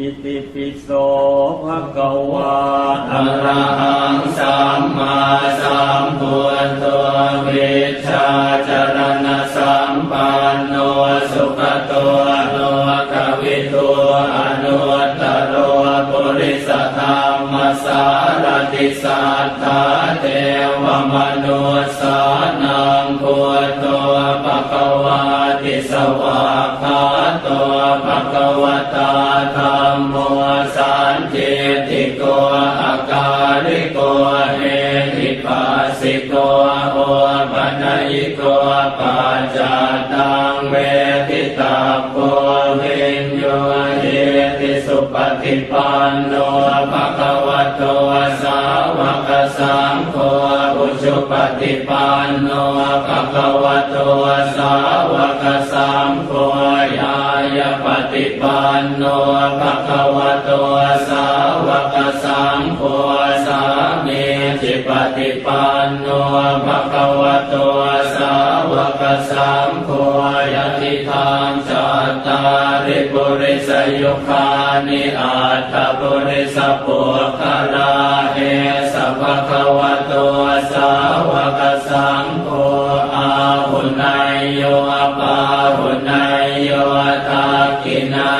อิติปิโสภะคะวะอะระหังสัมมาสัมพุทโธวิชชาจรณะสัมปันโนสุขโตโลกวิทูอนุตตรโรปุริสธรรมสารติสัทธาเทวมนุสานังพุทโธปะคะวาติสวากขาโตปะคะวตา ปัจจตังเวทิตาโกวิญโยเยติสุปฏิปันโนภะคะวะโตสาวกสังโฆอุชุปฏิปันโนภะคะวะโตสาวกสังโฆยายปฏิปันโนภะคะวะโตสาวกสังโฆสามีจิปฏิปันโนภะคะวะโตสาวก สัมโฆยติทางจัตตาริปุริสยุคานิอัตตปุริสปุคราเหสัพพะวะโตสาวกสังโฆอาหุนายโยปาหุนายโยตากินา